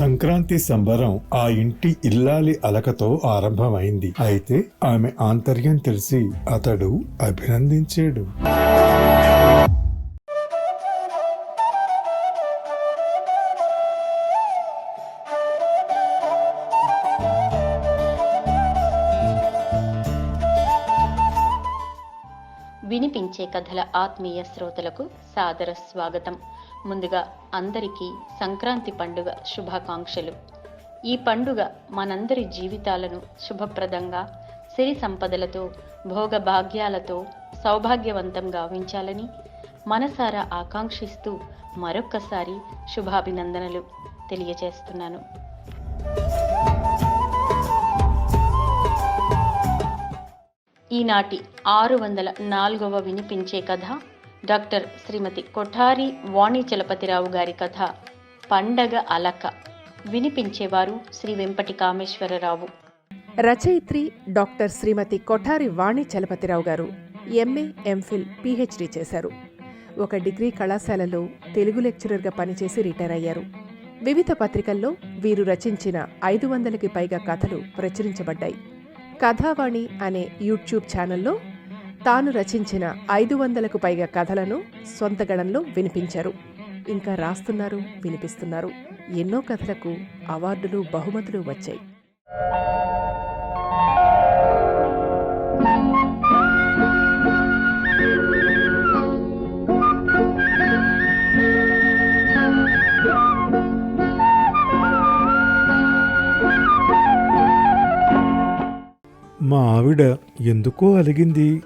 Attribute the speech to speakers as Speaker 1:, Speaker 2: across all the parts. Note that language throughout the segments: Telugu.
Speaker 1: సంక్రాంతి సంబరం ఆ ఇంటి ఇల్లాలి అలకతో ఆరంభమైంది. అయితే ఆమె ఆంతర్యం తెలిసి అతడు అభినందించాడు.
Speaker 2: కథల ఆత్మీయ శ్రోతలకు సాదర స్వాగతం. ముందుగా అందరికీ సంక్రాంతి పండుగ శుభాకాంక్షలు. ఈ పండుగ మనందరి జీవితాలను శుభప్రదంగా సిరి సంపదలతో భోగభాగ్యాలతో సౌభాగ్యవంతంగా ఉంచాలని మనసారా ఆకాంక్షిస్తూ మరొక్కసారి శుభాభినందనలు తెలియజేస్తున్నాను. ఈనాటి ఆరు వందల నాలుగవ వినిపించే కథ డాక్టర్ శ్రీమతి కొఠారి వాణి చలపతిరావు గారి కథ పండగ అలక. వినిపించేవారు శ్రీ వెంపటి కామేశ్వరరావు
Speaker 3: రచయిత్రి డాక్టర్ శ్రీమతి కొఠారి వాణి చలపతిరావు గారు ఎంఏ ఎంఫిల్ పిహెచ్డి చేశారు. ఒక డిగ్రీ కళాశాలలో తెలుగు లెక్చరర్గా పనిచేసి రిటైర్ అయ్యారు. వివిధ పత్రికల్లో వీరు రచించిన ఐదు వందలకి పైగా కథలు ప్రచురించబడ్డాయి. కథావాణి అనే యూట్యూబ్ ఛానల్లో తాను రచించిన ఐదు వందలకు పైగా కథలను సొంత గణంలో వినిపించారు. ఇంకా రాస్తున్నారు వినిపిస్తున్నారు. ఎన్నో కథలకు అవార్డులు బహుమతులు వచ్చాయి.
Speaker 1: మా ఆవిడ ఎందుకో అలిగింది.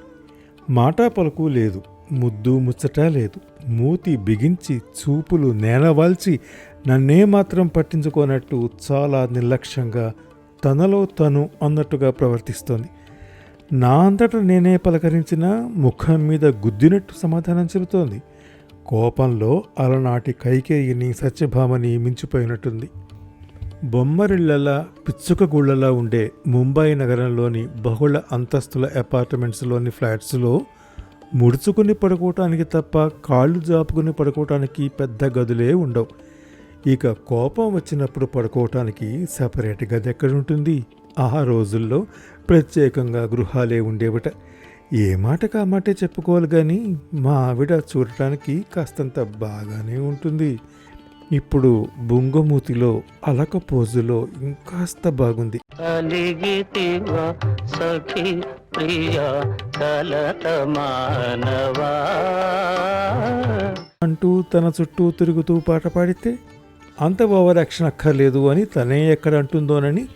Speaker 1: మాటా పలుకు లేదు ముద్దు ముచ్చట లేదు. మూతి బిగించి చూపులు నేలవాల్చి నన్నే మాత్రం పట్టించుకోనట్టు చాలా నిర్లక్ష్యంగా తనలో తను అన్నట్టుగా ప్రవర్తిస్తోంది. నా అంతటా నేనే పలకరించిన ముఖం మీద గుద్దినట్టు సమాధానం చెబుతోంది. కోపంలో అలనాటి కైకేయిని సత్యభామని మించిపోయినట్టుంది. బొమ్మరిళ్ళలా పిచ్చుకగూళ్ళలా ఉండే ముంబై నగరంలోని బహుళ అంతస్తుల అపార్ట్మెంట్స్లోని ఫ్లాట్స్లో ముడుచుకుని పడుకోవటానికి తప్ప కాళ్ళు జాపుకుని పడుకోవటానికి పెద్ద గదులే ఉండవు. ఇక కోపం వచ్చినప్పుడు పడుకోవటానికి సపరేట్ గది ఎక్కడుంటుంది? ఆ రోజుల్లో ప్రత్యేకంగా గృహాలే ఉండేవట. ఏ మాటకు కామాటే చెప్పుకోవాలి కానీ మా ఆవిడ చూడటానికి కాస్తంత బాగానే ఉంటుంది. ఇప్పుడు బుంగమూతిలో అలక పోజులో ఇంకాస్త బాగుంది.
Speaker 4: అలిగితివా సఖి ప్రియ కలత మానవా?
Speaker 1: అంటూ తన చుట్టూ తిరుగుతూ పాట పాడితే అంత ఓవర్ యాక్షన్ అక్కర్లేదు అని తనే ఎక్కడ అంటుందోనని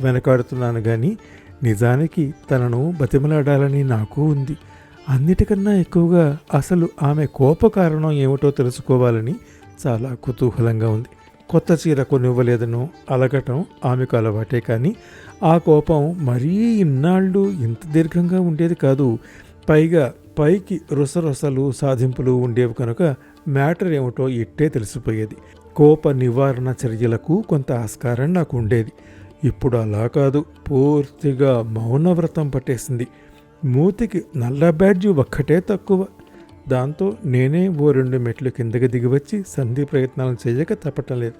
Speaker 1: వెనకాడుతున్నాను కానీ నిజానికి తనను బతిమలాడాలని నాకు ఉంది. అన్నిటికన్నా ఎక్కువగా అసలు ఆమె కోప కారణం ఏమిటో తెలుసుకోవాలని చాలా కుతూహలంగా ఉంది. కొత్త చీర కొనివ్వలేదనో అలగటం ఆమెకు అలవాటే కానీ ఆ కోపం మరీ ఇన్నాళ్ళు ఇంత దీర్ఘంగా ఉండేది కాదు. పైగా పైకి రుసరుసలు సాధింపులు ఉండేవి కనుక మ్యాటర్ ఏమిటో ఇట్టే తెలిసిపోయేది. కోప నివారణ చర్యలకు కొంత ఆస్కారం నాకు ఉండేది. ఇప్పుడు అలా కాదు. పూర్తిగా మౌనవ్రతం పట్టేసింది. మూతికి నల్ల బ్యాడ్జి ఒక్కటే తక్కువ. దాంతో నేనే ఓ రెండు మెట్లు కిందకి దిగివచ్చి సంధి ప్రయత్నాలు చేయక తప్పటం లేదు.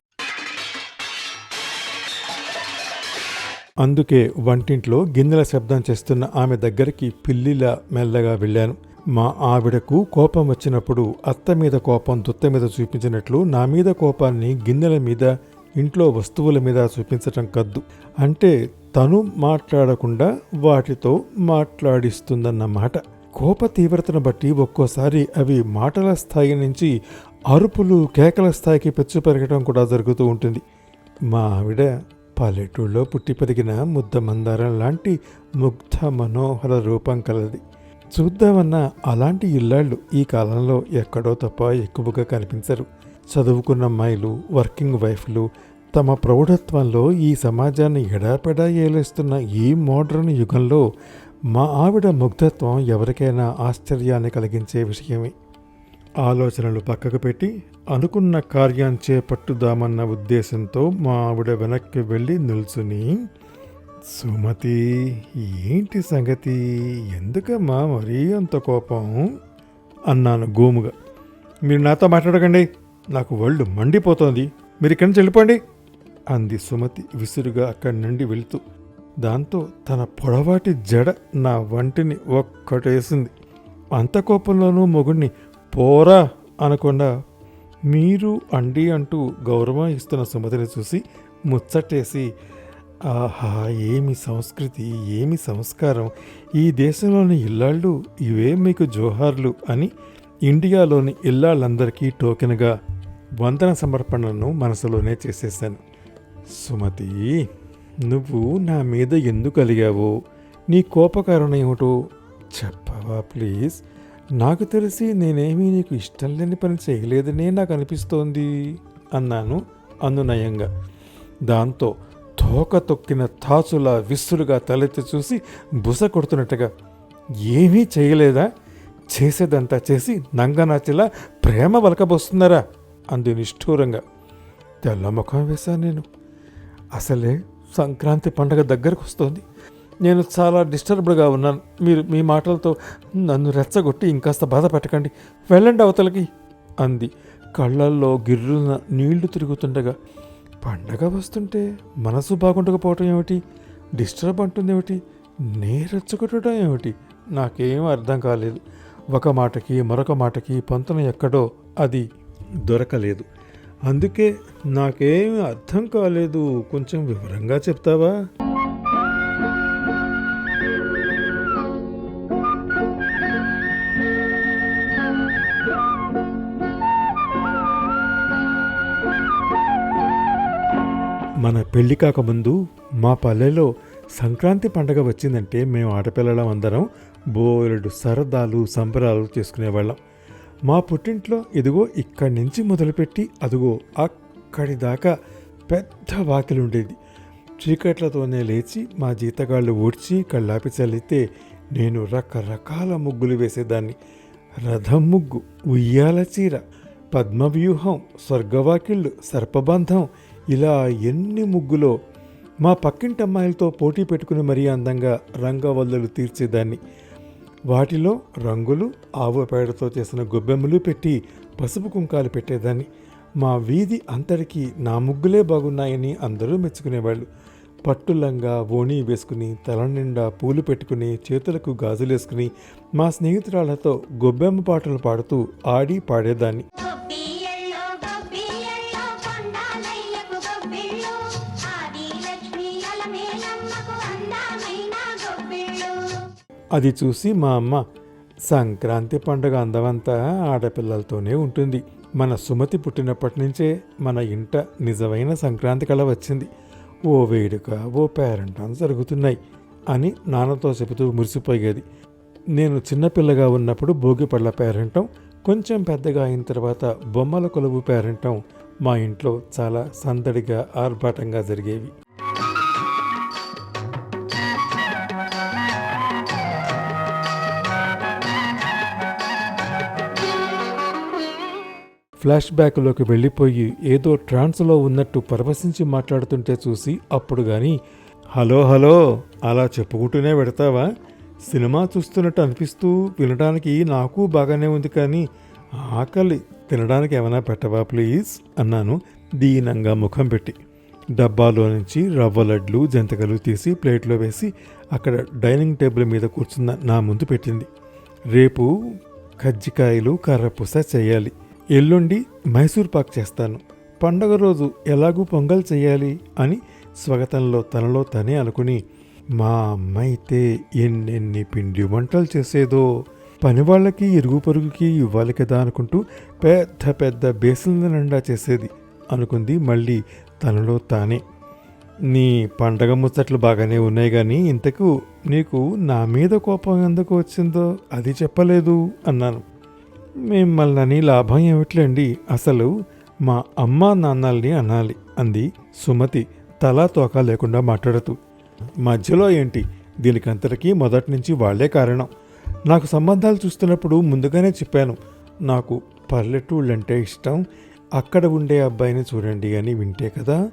Speaker 1: అందుకే వంటింట్లో గిన్నెల శబ్దం చేస్తున్న ఆమె దగ్గరికి పిల్లిలా మెల్లగా వెళ్ళాను. మా ఆవిడకు కోపం వచ్చినప్పుడు అత్త మీద కోపం దుత్త మీద చూపించినట్లు నా మీద కోపాన్ని గిన్నెల మీద ఇంట్లో వస్తువుల మీద చూపించటం కద్దు. అంటే తను మాట్లాడకుండా వాటితో మాట్లాడిస్తుందన్నమాట కోప తీవ్రతను బట్టి ఒక్కోసారి అవి మాటల స్థాయి నుంచి అరుపులు కేకల స్థాయికి పెచ్చు పెరగడం కూడా జరుగుతూ ఉంటుంది. మా ఆవిడ పల్లెటూళ్ళలో పుట్టి పెరిగిన ముద్ద మందారం లాంటి ముగ్ధ మనోహర రూపం కలది. చూద్దామన్న అలాంటి ఇల్లాళ్ళు ఈ కాలంలో ఎక్కడో తప్ప ఎక్కువగా కనిపించరు. చదువుకున్న అమ్మాయిలు వర్కింగ్ వైఫ్లు తమ ప్రౌఢత్వంలో ఈ సమాజాన్ని ఎడాపెడా ఏలేస్తున్న ఈ మోడ్రన్ యుగంలో మా ఆవిడ ముగ్ధత్వం ఎవరికైనా ఆశ్చర్యాన్ని కలిగించే విషయమే. ఆలోచనలు పక్కకు పెట్టి అనుకున్న కార్యం చేపట్టుదామన్న ఉద్దేశంతో మా ఆవిడ వెనక్కి వెళ్ళి నిల్చుని సుమతి ఏంటి సంగతి? ఎందుకమ్మా మరీ అంత కోపం? అన్నాను గోముగా. మీరు నాతో మాట్లాడకండి నాకు ఒళ్ళు మండిపోతోంది. మీరు ఇక్కడి నుంచి వెళ్ళిపోండి అంది సుమతి విసురుగా అక్కడి నుండి వెళుతూ. దాంతో తన పొడవాటి జడ నా వంటిని ఒక్కటేసింది. అంత కోపంలోనూ మొగుణ్ణి పోరా అనకుండా మీరు అండి అంటూ గౌరవం ఇస్తున్న సుమతిని చూసి ముచ్చటేసి ఆహా ఏమి సంస్కృతి ఏమి సంస్కారం? ఈ దేశంలోని ఇల్లాళ్ళు ఇవే మీకు జోహార్లు అని ఇండియాలోని ఇల్లాళ్ళందరికీ టోకెన్గా వందన సమర్పణను మనసులోనే చేసేశాను. సుమతి! నువ్వు నా మీద ఎందుకు అలిగావో? నీ కోపకారణం ఏమిటో చెప్పవా ప్లీజ్? నాకు తెలిసి నేనేమీ నీకు ఇష్టం లేని పని చేయలేదనే నాకు అనిపిస్తోంది అన్నాను అనునయంగా. దాంతో తోక తొక్కిన తాచులా విసురుగా తలెత్తి చూసి బుస కొడుతున్నట్టుగా ఏమీ చేయలేదా? చేసేదంతా చేసి నంగనాచిలా ప్రేమ వలకబోస్తున్నారా అంది నిష్ఠూరంగా. తెల్ల ముఖం వేశాను నేను. అసలే సంక్రాంతి పండగ దగ్గరకు వస్తోంది. నేను చాలా డిస్టర్బ్డ్గా ఉన్నాను. మీరు మీ మాటలతో నన్ను రెచ్చగొట్టి ఇంకాస్త బాధ పెట్టకండి. వెళ్ళండి అవతలకి అంది. కళ్ళల్లో గిర్రున నీళ్ళు తిరుగుతుండగా పండగ వస్తుంటే మనసు బాగుండకపోవటం ఏమిటి? డిస్టర్బ్ అంటుందేమిటి నే రెచ్చగొట్టడం ఏమిటి? నాకేం అర్థం కాలేదు. ఒక మాటకి మరొక మాటకి పంతను ఎక్కడో అది దొరకలేదు. అందుకే నాకేం అర్థం కాలేదు. కొంచెం వివరంగా చెప్తావా? మన పెళ్ళి కాకముందు మా పల్లెలో సంక్రాంతి పండగ వచ్చిందంటే మేము ఆడపిల్లలం అందరం బోలెడు సరదాలు సంబరాలు చేసుకునేవాళ్ళం. మా పుట్టింట్లో ఇదిగో ఇక్కడి నుంచి మొదలుపెట్టి అదిగో అక్కడి దాకా పెద్ద వాకిలి ఉండేది చీకట్లతోనే లేచి మా జీతగాళ్ళు ఊడ్చి కళ్ళాపి చల్లితే నేను రకరకాల ముగ్గులు వేసేదాన్ని. రథం ముగ్గు ఉయ్యాల చీర పద్మవ్యూహం స్వర్గవాకిళ్ళు సర్పబంధం ఇలా ఎన్ని ముగ్గులో మా పక్కింటి అమ్మాయిలతో పోటీ పెట్టుకుని మరీ అందంగా రంగవల్లులు తీర్చేదాన్ని. వాటిలో రంగులు ఆవు పేడతో చేసిన గొబ్బెమ్మలు పెట్టి పసుపు కుంకాలు పెట్టేదాన్ని. మా వీధి అంతటికీ నా ముగ్గులే బాగున్నాయని అందరూ మెచ్చుకునేవాళ్ళు. పట్టులంగా ఓణి వేసుకుని తల నిండా పూలు పెట్టుకుని చేతులకు గాజులేసుకుని మా స్నేహితురాళ్ళతో గొబ్బెమ్మ పాటలు పాడుతూ ఆడి పాడేదాన్ని. అది చూసి మా అమ్మ సంక్రాంతి పండుగ అందమంతా ఆడపిల్లలతోనే ఉంటుంది. మన సుమతి పుట్టినప్పటి నుంచే మన ఇంట నిజమైన సంక్రాంతి కళ వచ్చింది. ఓ వేడుక ఓ పేరంటాన్ జరుగుతున్నాయి అని నాన్నతో చెబుతూ మురిసిపోయేది. నేను చిన్నపిల్లగా ఉన్నప్పుడు భోగిపళ్ళ పేరంటం కొంచెం పెద్దగా అయిన తర్వాత బొమ్మల కొలువు పేరంటం. మా ఇంట్లో చాలా సందడిగా ఆర్భాటంగా జరిగేవి. ఫ్లాష్ బ్యాక్లోకి వెళ్ళిపోయి ఏదో ట్రాన్స్లో ఉన్నట్టు పరవశించి మాట్లాడుతుంటే చూసి అప్పుడు గాని హలో హలో అలా చెప్పుకుంటూనే పెడతావా సినిమా చూస్తున్నట్టు అనిపిస్తూ వినడానికి నాకు బాగానే ఉంది కానీ ఆకలి. తినడానికి ఏమైనా పెట్టవా ప్లీజ్? అన్నాను దీనంగా ముఖం పెట్టి. డబ్బాలో నుంచి రవ్వ లడ్లు జంతికలు తీసి ప్లేట్లో వేసి అక్కడ డైనింగ్ టేబుల్ మీద కూర్చున్న నా ముందు పెట్టింది. రేపు కజ్జికాయలు కర్రపూస చేయాలి. ఎల్లుండి మైసూర్ పాక్ చేస్తాను. పండగ రోజు ఎలాగూ పొంగల్ చేయాలి అని స్వాగతంలో తనలో తనే అనుకుని మా అమ్మ అయితే ఎన్నెన్ని పిండి వంటలు చేసేదో పనివాళ్ళకి ఇరుగు పొరుగుకి ఇవ్వాలి కదా అనుకుంటూ పెద్ద పెద్ద బేసిన్ల నిండా చేసేది అనుకుంది మళ్ళీ తనలో తానే. నీ పండగ ముచ్చట్లు బాగానే ఉన్నాయి కానీ ఇంతకు నీకు నా మీద కోపం ఎందుకు వచ్చిందో అది చెప్పలేదు అన్నాను. మిమ్మల్ని లాభం ఏమిట్లేండి? అసలు మా అమ్మ నాన్నల్ని అనాలి అంది సుమతి. తలా తోక లేకుండా మాట్లాడుతూ మధ్యలో ఏంటి? దీనికంతటికీ మొదటి నుంచి వాళ్ళే కారణం. నాకు సంబంధాలు చూస్తున్నప్పుడు ముందుగానే చెప్పాను నాకు పల్లెటూళ్ళంటే ఇష్టం అక్కడ ఉండే అబ్బాయిని చూడండి అని వింటే కదా.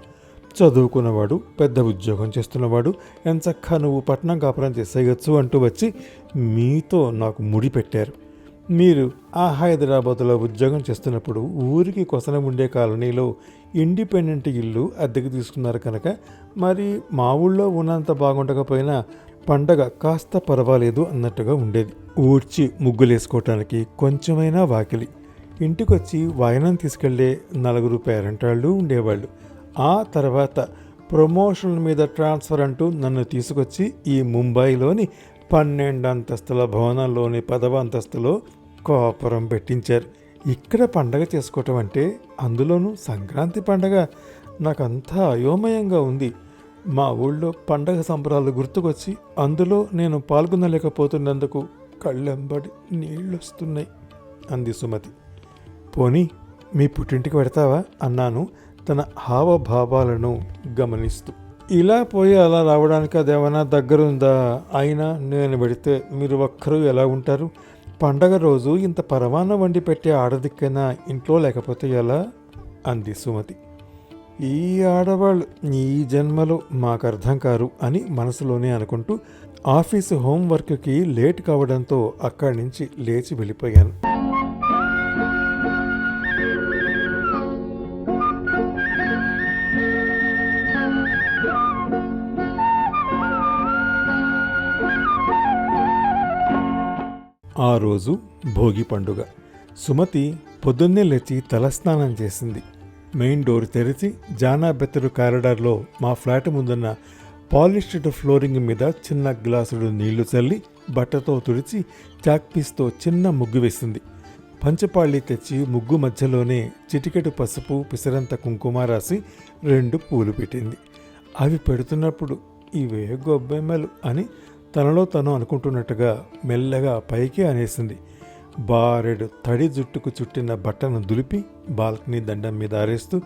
Speaker 1: చదువుకున్నవాడు పెద్ద ఉద్యోగం చేస్తున్నవాడు ఎంచక్క నువ్వు పట్నం కాపురం చేసేయచ్చు అంటూ వచ్చి మీతో నాకు ముడి పెట్టారు మీరు ఆ హైదరాబాద్లో ఉద్యోగం చేస్తున్నప్పుడు ఊరికి కొసన ఉండే కాలనీలో ఇండిపెండెంట్ ఇల్లు అద్దెకు తీసుకున్నారు కనుక మరి మా ఊళ్ళో ఉన్నంత బాగుండకపోయినా పండగ కాస్త పర్వాలేదు అన్నట్టుగా ఉండేది. ఊడ్చి ముగ్గులేసుకోవటానికి కొంచెమైనా వాకిలి. ఇంటికొచ్చి వాయనం తీసుకెళ్ళే నలుగురు పేరెంటాళ్ళు ఉండేవాళ్ళు. ఆ తర్వాత ప్రమోషన్ మీద ట్రాన్స్ఫర్ అంటూ నన్ను తీసుకొచ్చి ఈ ముంబైలోని పన్నెండు అంతస్తుల భవనంలోని పదవ అంతస్తులో కోపురం పెట్టించారు. ఇక్కడ పండగ చేసుకోవటం అంటే అందులోనూ సంక్రాంతి పండగ. నాకంతా అయోమయంగా ఉంది. మా ఊళ్ళో పండగ సంబరాలు గుర్తుకొచ్చి అందులో నేను పాల్గొనలేకపోతున్నందుకు కళ్ళెంబడి నీళ్ళొస్తున్నాయి అంది సుమతి. పోనీ మీ పుట్టింటికి పెడతావా అన్నాను తన హావభావాలను గమనిస్తూ. ఇలా పోయి అలా రావడానికి అదేమైనా దగ్గరుందా? అయినా నేను పెడితే మీరు ఒక్కరూ ఎలా ఉంటారు? పండగ రోజు ఇంత పరవాన వండి పెట్టే ఆడదిక్కైనా ఇంట్లో లేకపోతే ఎలా? అంది సుమతి. ఈ ఆడవాళ్ళు ఈ జన్మలో మాకు అర్థం కారు అని మనసులోనే అనుకుంటూ ఆఫీసు హోంవర్క్కి లేట్ కావడంతో అక్కడి నుంచి లేచి వెళ్ళిపోయాను. ఆ రోజు భోగి పండుగ. సుమతి పొద్దున్నే లేచి తలస్నానం చేసింది. మెయిన్ డోర్ తెరిచి జానా బెత్తరు కారిడార్లో మా ఫ్లాట్ ముందున్న పాలిష్డ్ ఫ్లోరింగ్ మీద చిన్న గ్లాసుడు నీళ్ళు చల్లి బట్టతో తుడిచి చాక్పీస్తో చిన్న ముగ్గు వేసింది. పంచపాళి తెచ్చి ముగ్గు మధ్యలోనే చిటికెడు పసుపు పిసరంత కుంకుమ రాసి రెండు పూలు పెట్టింది. అవి పెడుతున్నప్పుడు ఇవే గొబ్బెమ్మలు అని తనలో తను అనుకుంటున్నట్టుగా మెల్లగా పైకి అనేసింది. బారెడు తడి జుట్టుకు చుట్టిన బట్టను దులిపి బాల్కనీ దండం మీద ఆరేస్తూ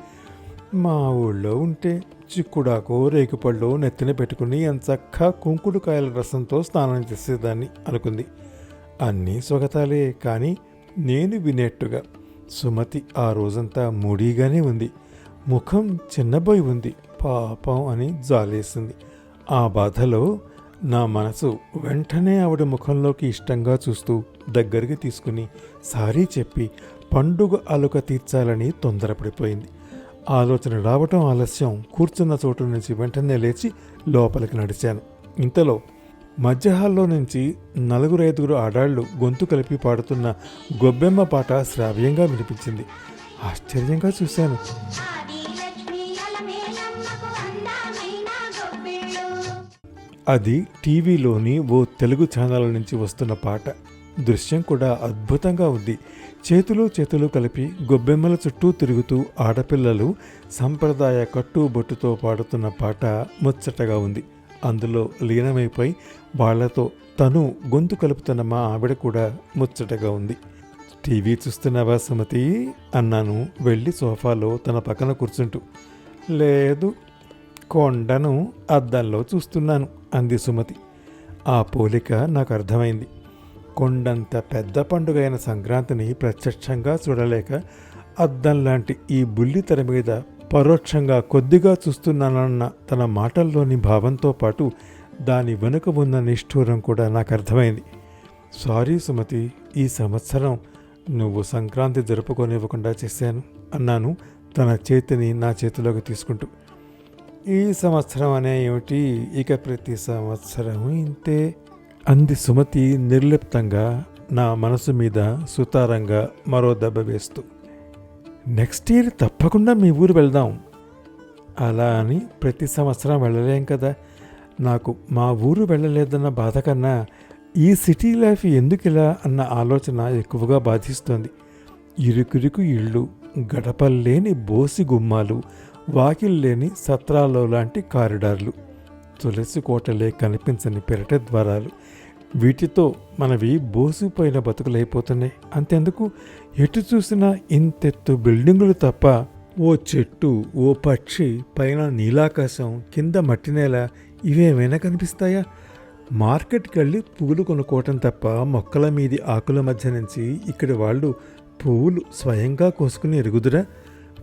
Speaker 1: మా ఊళ్ళో ఉంటే చిక్కుడాకో రేకుపళ్ళు నెత్తిన పెట్టుకుని ఎంచక్క కుంకుడుకాయల రసంతో స్నానం చేసేదాన్ని అనుకుంది. అన్నీ స్వగతాలే కానీ నేను వినేట్టుగా సుమతి ఆ రోజంతా మూడీగానే ఉంది. ముఖం చిన్నబోయి ఉంది. పాపం అని జాలేసింది. ఆ బాధలో నా మనసు వెంటనే ఆవిడ ముఖంలోకి ఇష్టంగా చూస్తూ దగ్గరికి తీసుకుని సారీ చెప్పి పండుగ అలుక తీర్చాలని తొందరపడిపోయింది. ఆలోచన రావటం ఆలస్యం. కూర్చున్న చోటు నుంచి వెంటనే లేచి లోపలికి నడిచాను. ఇంతలో మధ్యహాల్లో నుంచి నలుగురు ఐదుగురు ఆడాళ్ళు గొంతు కలిపి పాడుతున్న గొబ్బెమ్మ పాట శ్రావ్యంగా వినిపించింది. ఆశ్చర్యంగా చూశాను. అది టీవీలోని ఓ తెలుగు ఛానల్ నుంచి వస్తున్న పాట. దృశ్యం కూడా అద్భుతంగా ఉంది. చేతులు చేతులు కలిపి గొబ్బెమ్మల చుట్టూ తిరుగుతూ ఆడపిల్లలు సంప్రదాయ కట్టుబొట్టుతో పాడుతున్న పాట ముచ్చటగా ఉంది. అందులో లీనమైపోయి వాళ్ళతో తను గొంతు కలుపుతున్న మా ఆవిడ కూడా ముచ్చటగా ఉంది. టీవీ చూస్తున్నావా సుమతి? అన్నాను. వెళ్ళి సోఫాలో తన పక్కన కూర్చుంటూ. లేదు కొండను అద్దంలో చూస్తున్నాను. అంది సుమతి. ఆ పోలిక నాకు అర్థమైంది. కొండంత పెద్ద పండుగ అయిన సంక్రాంతిని ప్రత్యక్షంగా చూడలేక అద్దం లాంటి ఈ బుల్లితెర మీద పరోక్షంగా కొద్దిగా చూస్తున్నానన్న తన మాటల్లోని భావంతో పాటు దాని వెనుక ఉన్న నిష్ఠూరం కూడా నాకు అర్థమైంది. సారీ సుమతి ఈ సంవత్సరం నువ్వు సంక్రాంతి జరుపుకోనివ్వకుండా చేశాను అన్నాను తన చేతిని నా చేతిలోకి తీసుకుంటూ. ఈ సంవత్సరం అనే ఏమిటి? ఇక ప్రతి సంవత్సరం ఇంతే. అంది సుమతి నిర్లిప్తంగా నా మనసు మీద సుతారంగా మరో దెబ్బ వేస్తూ. నెక్స్ట్ ఇయర్ తప్పకుండా మీ ఊరు వెళ్దాం. అలా అని ప్రతి సంవత్సరం వెళ్ళలేం కదా. నాకు మా ఊరు వెళ్ళలేదన్న బాధ కన్నా ఈ సిటీ లైఫ్ ఎందుకు ఇలా అన్న ఆలోచన ఎక్కువగా బాధిస్తోంది. ఇరుకురుకు ఇళ్ళు గడపల్లేని బోసి గుమ్మాలు వాకిల్ లేని సత్రాలో లాంటి కారిడార్లు తులసి కోటలే కనిపించని పెరట ద్వారాలు వీటితో మనవి బోసిపోయిన బతుకులైపోతున్నాయి. అంతెందుకు? ఎటు చూసినా ఇంతెత్తు బిల్డింగులు తప్ప ఓ చెట్టు ఓ పక్షి పైన నీలాకాశం కింద మట్టి నేల ఇవేమైనా కనిపిస్తాయా? మార్కెట్కి వెళ్ళి పువ్వులు కొనుక్కోవటం తప్ప మొక్కల మీది ఆకుల మధ్య నుంచి ఇక్కడి వాళ్ళు పువ్వులు స్వయంగా కోసుకుని ఎరుగుదురా?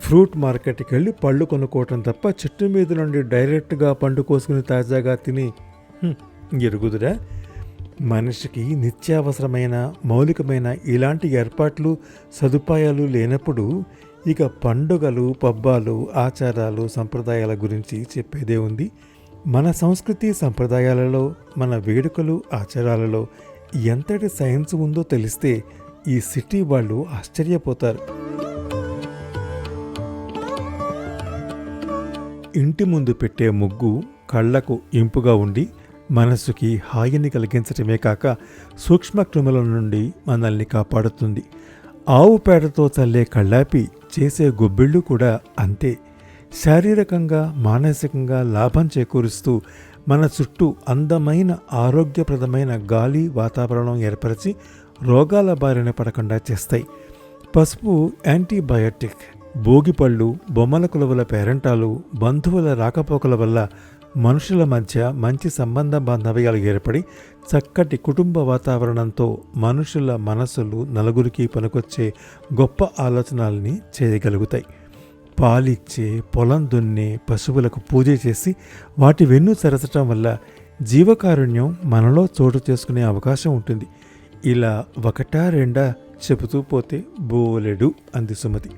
Speaker 1: ఫ్రూట్ మార్కెట్కి వెళ్ళి పళ్ళు కొనుక్కోవటం తప్ప చెట్టు మీద నుండి డైరెక్ట్గా పండు కోసుకుని తాజాగా తిని ఎరుగుదురా? మనిషికి నిత్యావసరమైన మౌలికమైన ఇలాంటి ఏర్పాట్లు సదుపాయాలు లేనప్పుడు ఇక పండుగలు పబ్బాలు ఆచారాలు సంప్రదాయాల గురించి చెప్పేదే ఉంది. మన సంస్కృతి సంప్రదాయాలలో మన వేడుకలు ఆచారాలలో ఎంతటి సైన్స్ ఉందో తెలిస్తే ఈ సిటీ వాళ్ళు ఆశ్చర్యపోతారు. ఇంటి ముందు పెట్టే ముగ్గు కళ్ళకు ఇంపుగా ఉండి మనస్సుకి హాయిని కలిగించటమే కాక సూక్ష్మ క్రిముల నుండి మనల్ని కాపాడుతుంది. ఆవు పేడతో చల్లే కళ్ళాపి చేసే గొబ్బిళ్ళు కూడా అంతే. శారీరకంగా మానసికంగా లాభం చేకూరుస్తూ మన చుట్టూ అందమైన ఆరోగ్యప్రదమైన గాలి వాతావరణం ఏర్పరిచి రోగాల బారిన పడకుండా చేస్తాయి. పసుపు యాంటీబయాటిక్. భోగిపళ్ళు బొమ్మల కులవుల పేరంటాలు బంధువుల రాకపోకల వల్ల మనుషుల మధ్య మంచి సంబంధ బాంధవ్యాలు ఏర్పడి చక్కటి కుటుంబ వాతావరణంతో మనుషుల మనసులు నలుగురికి పనికొచ్చే గొప్ప ఆలోచనల్ని చేయగలుగుతాయి. పాలిచ్చే పొలం దున్నే పశువులకు పూజ చేసి వాటి వెన్ను సరచటం వల్ల జీవకారుణ్యం మనలో చోటు చేసుకునే అవకాశం ఉంటుంది. ఇలా ఒకటా రెండా చెబుతూ పోతే బోలెడు అంది సుమతి.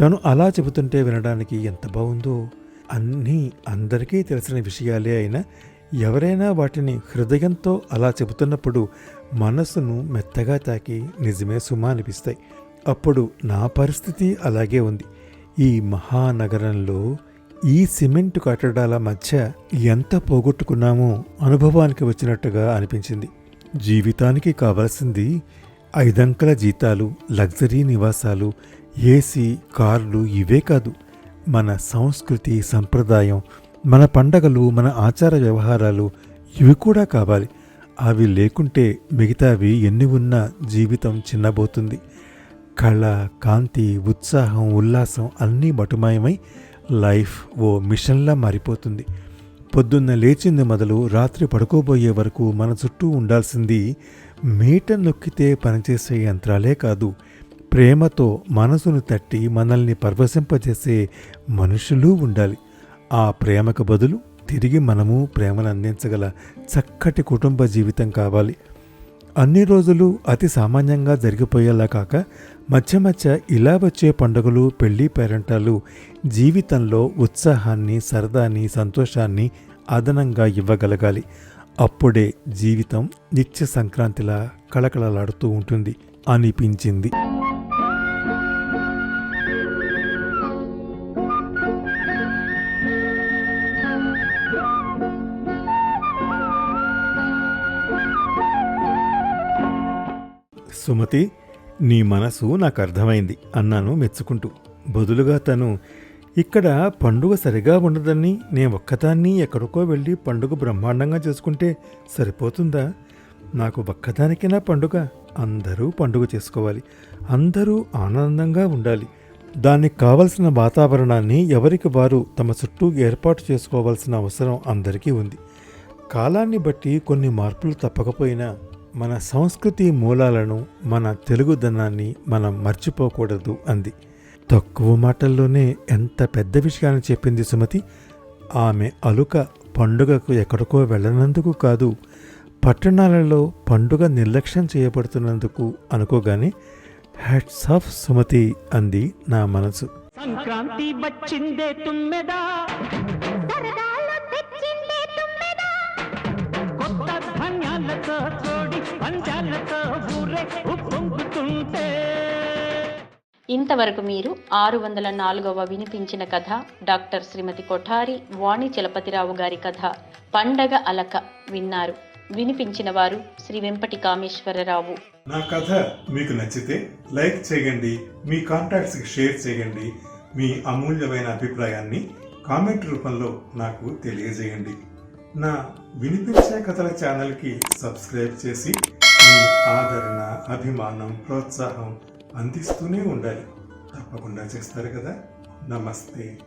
Speaker 1: తను అలా చెబుతుంటే వినడానికి ఎంత బాగుందో. అన్నీ అందరికీ తెలిసిన విషయాలే అయినా ఎవరైనా వాటిని హృదయంతో అలా చెబుతున్నప్పుడు మనసును మెత్తగా తాకి నిజమే సుమా అనిపిస్తాయి. అప్పుడు నా పరిస్థితి అలాగే ఉంది. ఈ మహానగరంలో ఈ సిమెంట్ కట్టడాల మధ్య ఎంత పోగొట్టుకున్నామో అనుభవానికి వచ్చినట్టుగా అనిపించింది. జీవితానికి కావాల్సింది ఐదంకల జీతాలు లగ్జరీ నివాసాలు ఏసీ కార్లు ఇవే కాదు మన సంస్కృతి సంప్రదాయం మన పండగలు మన ఆచార వ్యవహారాలు ఇవి కూడా కావాలి. అవి లేకుంటే మిగతావి ఎన్ని ఉన్నా జీవితం చిన్నబోతుంది. కళ కాంతి ఉత్సాహం ఉల్లాసం అన్నీ మటుమాయమై లైఫ్ ఓ మిషన్లా మారిపోతుంది. పొద్దున్న లేచింది మొదలు రాత్రి పడుకోబోయే వరకు మన చుట్టూ ఉండాల్సింది మీట నొక్కితే పనిచేసే యంత్రాలే కాదు ప్రేమతో మనసును తట్టి మనల్ని పరవశింపజేసే మనుషులు ఉండాలి. ఆ ప్రేమకు బదులు తిరిగి మనము ప్రేమను అందించగల చక్కటి కుటుంబ జీవితం కావాలి. అన్ని రోజులు అతి సామాన్యంగా జరిగిపోయేలా కాక మధ్య మధ్య ఇలా వచ్చే పండుగలు పెళ్ళి పేరంటాలు జీవితంలో ఉత్సాహాన్ని సరదాని సంతోషాన్ని అదనంగా ఇవ్వగలగాలి. అప్పుడే జీవితం నిత్య సంక్రాంతిలా కళకళలాడుతూ ఉంటుంది అనిపించింది. సుమతి నీ మనసు నాకు అర్థమైంది అన్నాను మెచ్చుకుంటూ. బదులుగా తను ఇక్కడ పండుగ సరిగా ఉండదని నేను ఒక్కదాన్ని ఎక్కడికో వెళ్ళి పండుగ బ్రహ్మాండంగా చేసుకుంటే సరిపోతుందా? నాకు ఒక్కదానికైనా పండుగ అందరూ పండుగ చేసుకోవాలి. అందరూ ఆనందంగా ఉండాలి. దానికి కావలసిన వాతావరణాన్ని ఎవరికి వారు తమ చుట్టూ ఏర్పాటు చేసుకోవాల్సిన అవసరం అందరికీ ఉంది. కాలాన్ని బట్టి కొన్ని మార్పులు తప్పకపోయినా మన సంస్కృతి మూలాలను మన తెలుగుదనాన్ని మనం మర్చిపోకూడదు అంది. తక్కువ మాటల్లోనే ఎంత పెద్ద విషయాన్ని చెప్పింది సుమతి? ఆమె అలుక పండుగకు ఎక్కడికో వెళ్ళనందుకు కాదు పట్టణాలలో పండుగ నిర్లక్ష్యం చేయబడుతున్నందుకు అనుకోగానే హ్యాట్స్ ఆఫ్ సుమతి అంది నా మనసు.
Speaker 4: సంక్రాంతి వచ్చిందే తుమ్మెదా? కోడి పంచాలతో ఊరే ఉప్పొంగుతుంటే.
Speaker 2: ఇంతవరకు మీరు ఆరు వందల నాలుగవ వినిపించిన కథ డాక్టర్ శ్రీమతి కొఠారి వాణి చలపతిరావు గారి కథ పండగ అలక విన్నారు. వినిపించిన వారు శ్రీ వెంపటి కామేశ్వరరావు
Speaker 1: నా కథ మీకు నచ్చితే లైక్ చేయండి మీ కాంటాక్ట్స్కి షేర్ చేయండి మీ అమూల్యమైన అభిప్రాయాన్ని కామెంట్ రూపంలో నాకు తెలియజేయండి. నా వినిపించే కథల ఛానల్కి సబ్స్క్రైబ్ చేసి మీ ఆదరణ అభిమానం ప్రోత్సాహం అందిస్తూనే ఉండాలి. తప్పకుండా చేస్తారు కదా. నమస్తే.